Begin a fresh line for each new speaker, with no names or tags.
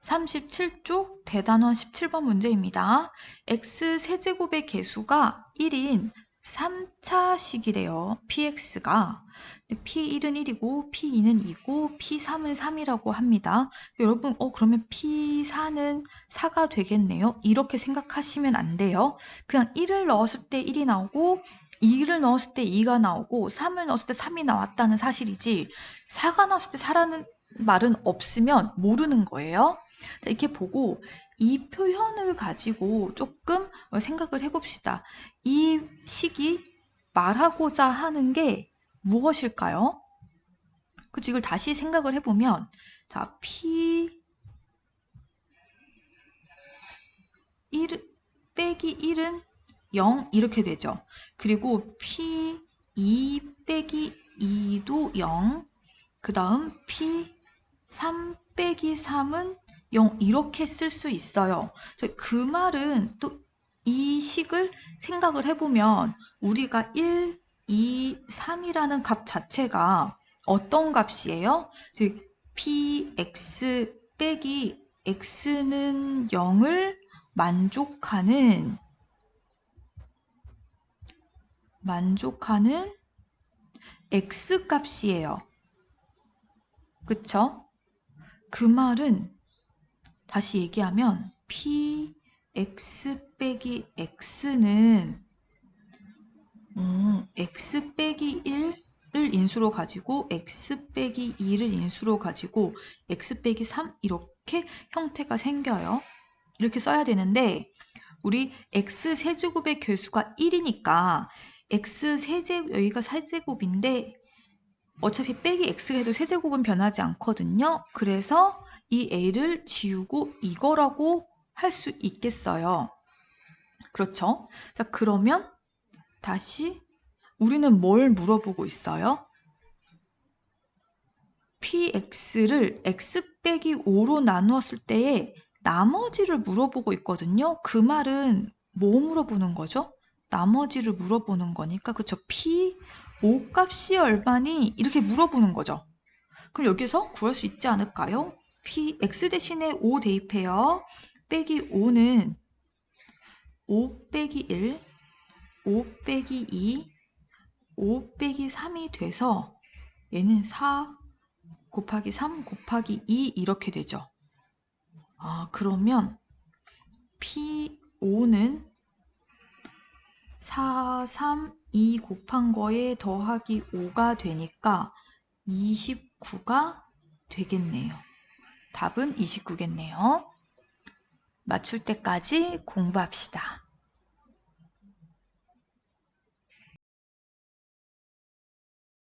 37쪽 대단원 17번 문제입니다. x 세제곱의 개수가 1인 3차식이래요. px가. p1은 1이고 p2는 2고 p3은 3이라고 합니다. 여러분, 어 그러면 p4는 4가 되겠네요. 이렇게 생각하시면 안 돼요. 그냥 1을 넣었을 때 1이 나오고 2를 넣었을 때 2가 나오고 3을 넣었을 때 3이 나왔다는 사실이지 4가 나왔을 때 4라는 말은 없으면 모르는 거예요. 이렇게 보고 이 표현을 가지고 조금 생각을 해봅시다. 이 식이 말하고자 하는 게 무엇일까요? 그치, 이걸 다시 생각을 해보면, 자, P 1 빼기 1은 0 이렇게 되죠. 그리고 P 2 빼기 2도 0, 그 다음 P 3 빼기 3은 0 이렇게 쓸 수 있어요. 그 말은 또 이 식을 생각을 해보면 우리가 1, 2, 3이라는 값 자체가 어떤 값이에요? 즉 px 빼기 x는 0을 만족하는 만족하는 x 값이에요. 그쵸? 그 말은 다시 얘기하면 p x 빼기 x는 음, x 빼기 1을 인수로 가지고 x 빼기 2를 인수로 가지고 x 빼기 3 이렇게 형태가 생겨요. 이렇게 써야 되는데 우리 x 세제곱의 개수가 1이니까 x 세제 여기가 세제곱인데 어차피 빼기 x가 해도 세제곱은 변하지 않거든요. 그래서 이 a를 지우고 이거라고 할 수 있겠어요. 그렇죠? 자, 그러면 다시 우리는 뭘 물어보고 있어요? px를 x 빼기 5로 나누었을 때에 나머지를 물어보고 있거든요. 그 말은 뭐 물어보는 거죠? 나머지를 물어보는 거니까 그쵸? p 5 값이 얼마니? 이렇게 물어보는 거죠. 그럼 여기서 구할 수 있지 않을까요? X 대신에 5 대입해요. 빼기 5는 5 빼기 1, 5 빼기 2, 5 빼기 3이 돼서 얘는 4 곱하기 3 곱하기 2 이렇게 되죠. 아, 그러면 P5는 4, 3, 2 곱한 거에 더하기 5가 되니까 29가 되겠네요. 답은 29겠네요. 맞출 때까지 공부합시다.